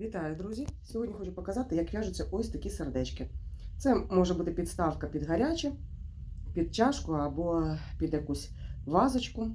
Вітаю, друзі! Сьогодні хочу показати, як в'яжуться ось такі сердечки. Це може бути підставка під гаряче, під чашку або під якусь вазочку.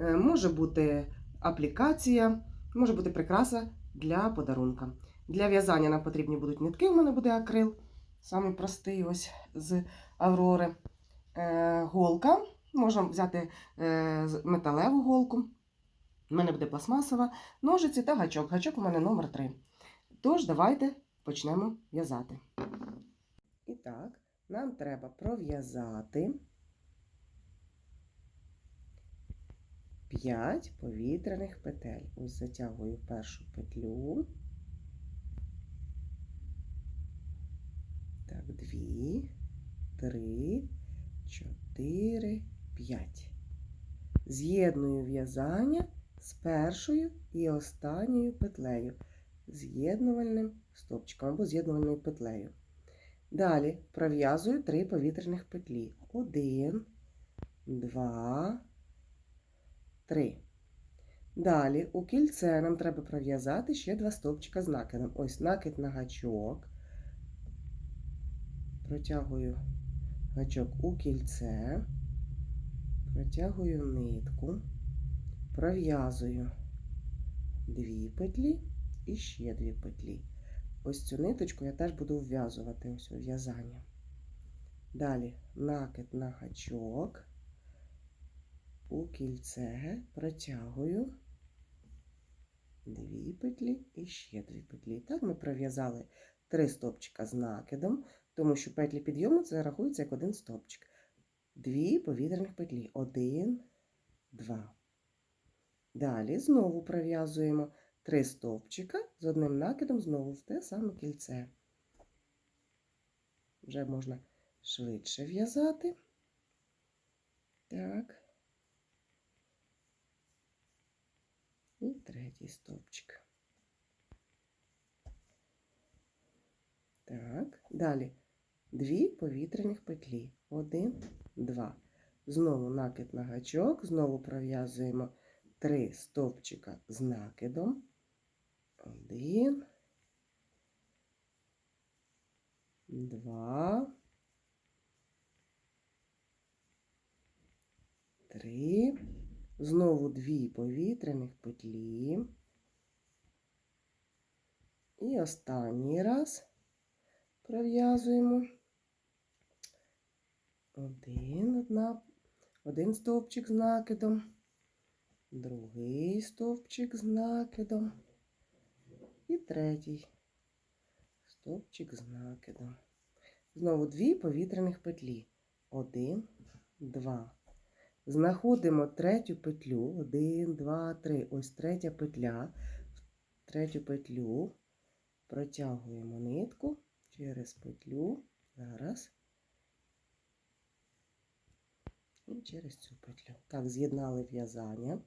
Е, Може бути аплікація, може бути прикраса для подарунка. Для в'язання нам потрібні будуть нитки. У мене буде акрил, самий простий ось з Аврори. Е, Голка. Можна взяти е, металеву голку. У мене буде пластмасова ножиці та гачок. Гачок у мене номер 3. Тож, давайте почнемо в'язати. І так, нам треба пров'язати 5 повітряних петель. Ось затягую першу петлю. Так, 2, 3, 4, 5. З'єдную в'язання з першою і останньою петлею, з'єднувальним стопчиком або з'єднувальною петлею. Далі пров'язую три повітряних петлі. Один, два, три. Далі у кільце нам треба пров'язати ще два стовпчика з накидом. Ось накид на гачок. Протягую гачок у кільце, протягую нитку пров'язую дві петлі і ще дві петлі. Ось цю ниточку я теж буду вв'язувати ось в'язання. Далі накид на гачок, у кільце протягую дві петлі і ще дві петлі. Так ми пров'язали три стопчика з накидом, тому що петлі підйому це рахується як один стопчик. Дві повітряних петлі. Один, два. Далі знову пров'язуємо три стовпчика з одним накидом знову в те саме кільце. Вже можна швидше в'язати. Так. І третій стовпчик. Так, далі дві повітряних петлі. Один, два. Знову накид на гачок, знову пров'язуємо три стовпчика з накидом. Один, два, три. Знову дві повітряних петлі. І останній раз пров'язуємо один, одна, один стовпчик з накидом другий стовпчик з накидом і третій стовпчик з накидом. Знову дві повітряних петлі. Один, два. Знаходимо третю петлю. Один, два, три. Ось третя петля. В третю петлю протягуємо нитку через петлю. Зараз. І через цю петлю. Так, з'єднали в'язання.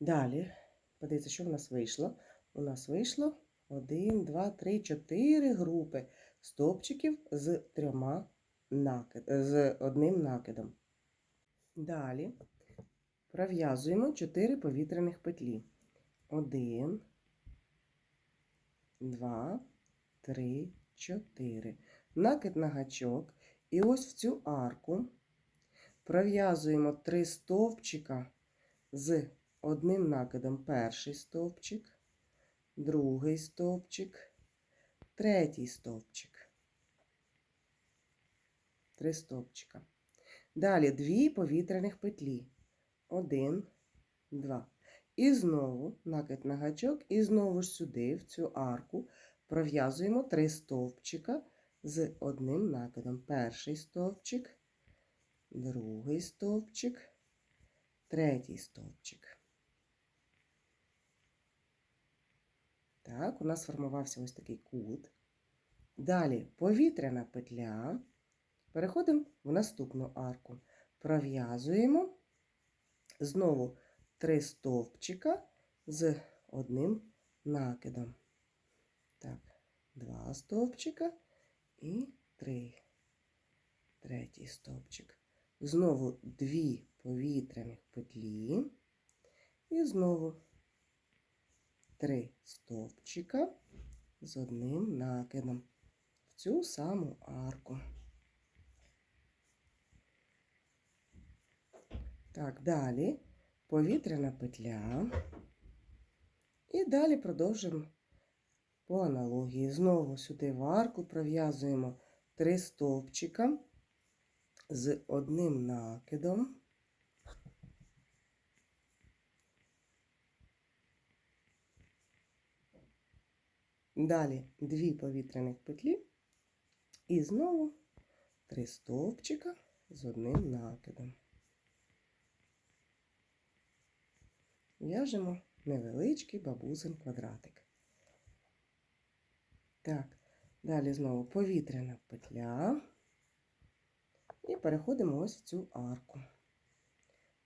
Далі, подивіться, що в нас вийшло. У нас вийшло 1, 2, 3, 4 групи стовпчиків з трьома накид, з одним накидом. Далі пров'язуємо 4 повітряних петлі. 1, 2, 3, 4. Накид на гачок. І ось в цю арку пров'язуємо 3 стовпчика з одним накидом перший стовпчик, другий стовпчик, третій стовпчик. Три стовпчика. Далі дві повітряних петлі. Один, два. І знову накид на гачок, і знову ж сюди, в цю арку, пров'язуємо три стовпчика з одним накидом. Перший стовпчик, другий стовпчик, третій стовпчик. Так, у нас сформувався ось такий кут. Далі повітряна петля. Переходимо в наступну арку. Пров'язуємо знову три стовпчика з одним накидом. Так, два стовпчика і три. Третій стовпчик. Знову дві повітряних петлі. І знову три стовпчика з одним накидом в цю саму арку. Так, далі повітряна петля. І далі продовжимо по аналогії. Знову сюди в арку пров'язуємо три стовпчика з одним накидом. Далі дві повітряних петлі і знову три стовпчика з одним накидом. В'яжемо невеличкий бабусин квадратик. Так, далі знову повітряна петля. І переходимо ось в цю арку.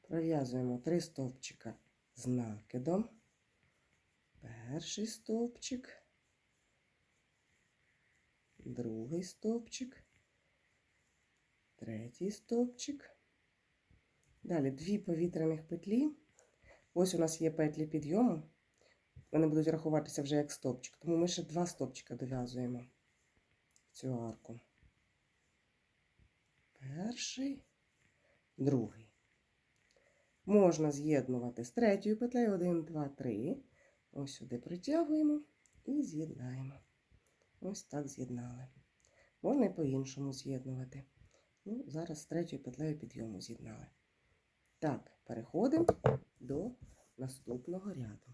Пров'язуємо три стовпчика з накидом. Перший стовпчик, другий стовпчик, третій стовпчик. Далі дві повітряних петлі. Ось у нас є петлі підйому. Вони будуть рахуватися вже як стовпчик. Тому ми ще два стовпчика дов'язуємо в цю арку. Перший, другий. Можна з'єднувати з третьою петлею 1, 2, 3. Ось сюди притягуємо і з'єднаємо. Ось так з'єднали. Можна і по-іншому з'єднувати. Ну, зараз з третьою петлею підйому з'єднали. Так, переходимо до наступного ряду.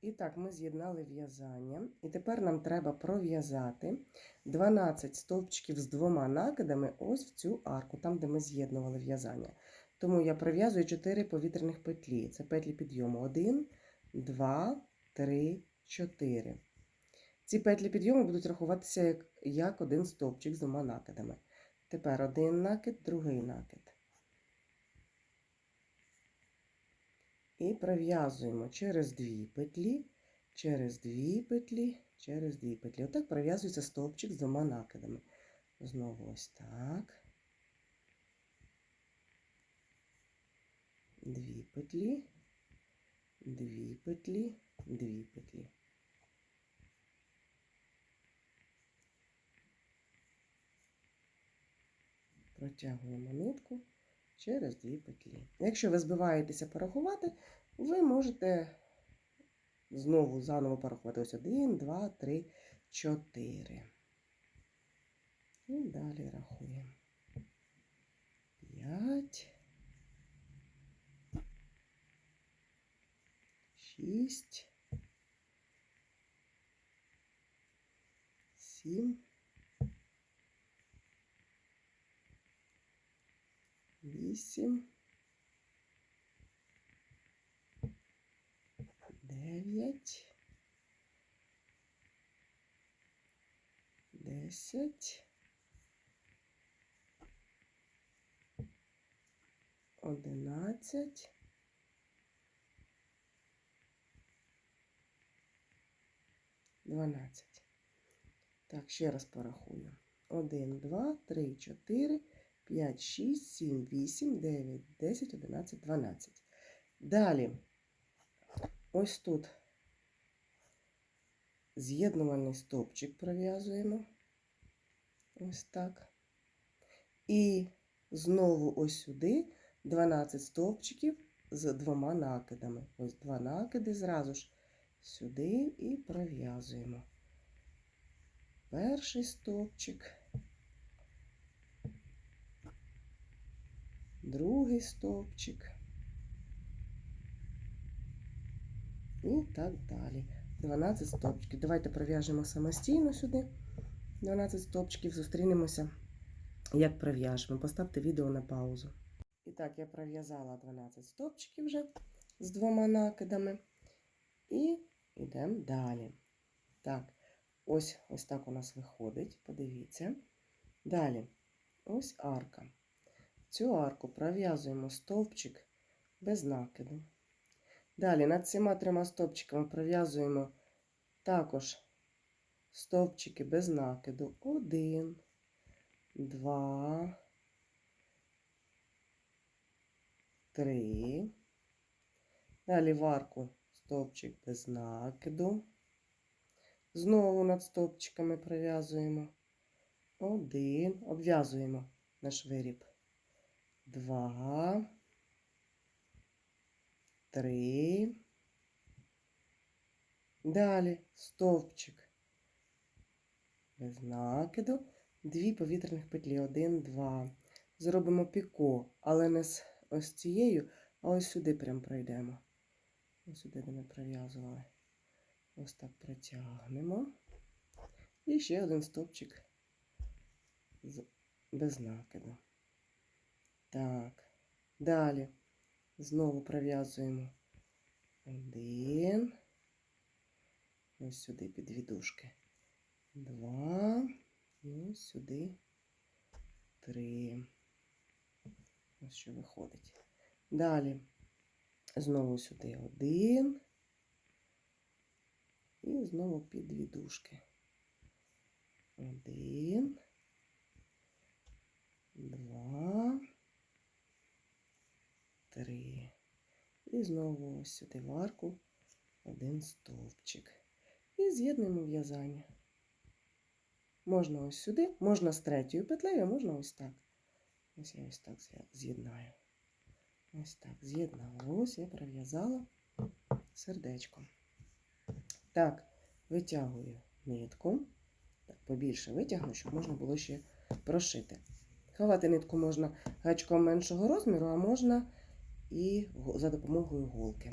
І так, ми з'єднали в'язання. І тепер нам треба пров'язати 12 стовпчиків з двома накидами ось в цю арку, там, де ми з'єднували в'язання. Тому я пров'язую 4 повітряних петлі. Це петлі підйому. 1, 2, 3, 4. Ці петлі підйому будуть рахуватися як, як один стовпчик з двома накидами. Тепер один накид, другий накид. І пров'язуємо через дві петлі, через дві петлі, через дві петлі. Отак пров'язується стовпчик з двома накидами. Знову ось так. Дві петлі, дві петлі, дві петлі. Протягуємо нитку через дві петлі. Якщо ви збиваєтеся порахувати, ви можете знову заново порахувати ось 1, 2, 3, 4. І далі рахуємо. 5, 6, 7, вісім, дев'ять, десять, одинадцять, дванадцять. Так, ще раз порахую. Один, два, три, чотири. 5, 6, 7, 8, 9, 10, 11, 12. Далі, ось тут з'єднувальний стовпчик пров'язуємо. Ось так. І знову ось сюди 12 стовпчиків з двома накидами. Ось два накиди зразу ж сюди і пров'язуємо. Перший стовпчик. Другий стовпчик. І так далі. 12 стовпчиків. Давайте пров'яжемо самостійно сюди. 12 стовпчиків, зустрінемося, як пров'яжемо. Поставте відео на паузу. І так, я пров'язала 12 стовпчиків вже з двома накидами. І йдемо далі. Так, ось ось так у нас виходить. Подивіться. Далі, ось арка цю арку пров'язуємо стовпчик без накиду. Далі над цими трьома стовпчиками пров'язуємо також стовпчики без накиду. Один, два, три. Далі в арку стовпчик без накиду. Знову над стовпчиками пров'язуємо. Один. Обв'язуємо наш виріб. Два. Три. Далі стовпчик. Без накиду. Дві повітряних петлі. Один, два. Зробимо піко, але не з ось цією, а ось сюди прям пройдемо. Ось сюди, де ми пров'язували. Ось так протягнемо. І ще один стовпчик без накиду. Так. Далі знову пров'язуємо один. Ось сюди під дві дужки. Два. І ось сюди три. Ось що виходить. Далі знову сюди один. І знову під дві дужки. Один. Два. Три. І знову ось сюди в арку один стовпчик. І з'єднуємо в'язання. Можна ось сюди, можна з третьою петлею, а можна ось так. Ось я ось так з'єднаю. Ось так з'єднала. Ось я пров'язала сердечко. Так, витягую нитку. Так, побільше витягну, щоб можна було ще прошити. Ховати нитку можна гачком меншого розміру, а можна і за допомогою голки.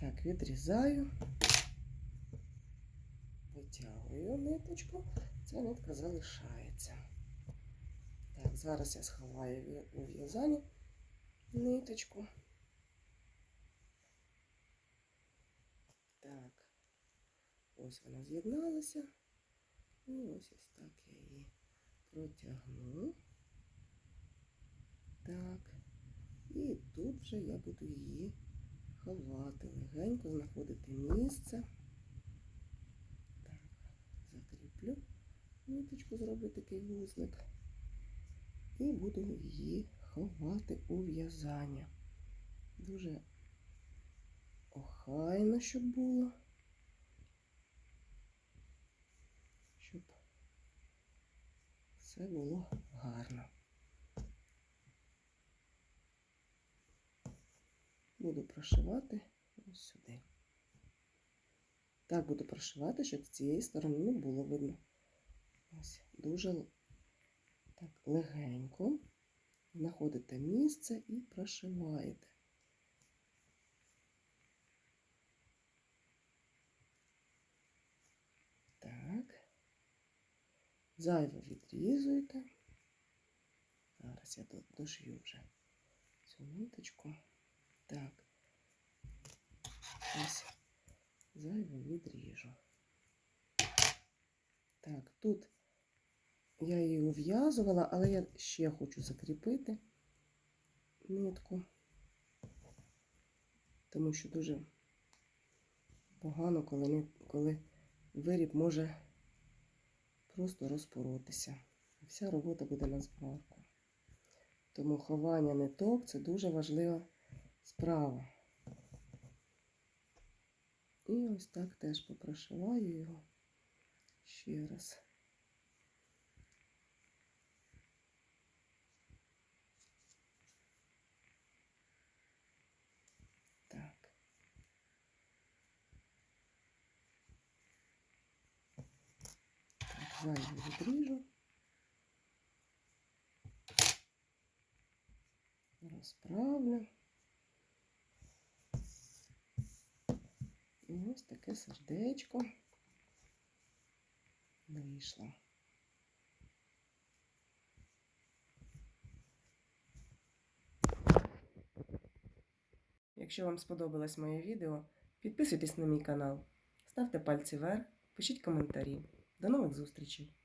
Так, відрізаю, витягую ниточку, ця нитка залишається. Так, зараз я сховаю у в'язанні ниточку. Так, ось вона з'єдналася. І ось ось так я її протягну. Так. І тут вже я буду її ховати, легенько знаходити місце. Так, закріплю ниточку, зроблю такий вузлик. І буду її ховати у в'язання. Дуже охайно, щоб було. Щоб все було гарно. Буду прошивати ось сюди. Так буду прошивати, щоб з цієї сторони було видно. Ось дуже так легенько знаходите місце і прошиваєте. Так. Зайве відрізуєте. Зараз я до- дошью вже цю ниточку. Так. Ось зайве відріжу. Так, тут я її ув'язувала, але я ще хочу закріпити нитку, тому що дуже погано, коли, коли виріб може просто розпоротися. Вся робота буде на зборку. Тому ховання ниток це дуже важлива справа. І ось так теж попрошиваю його ще раз. Так. Зайву відріжу. Розправлю. І ось таке сердечко вийшло. Якщо вам сподобалось моє відео, підписуйтесь на мій канал, ставте пальці вверх, пишіть коментарі. До нових зустрічей!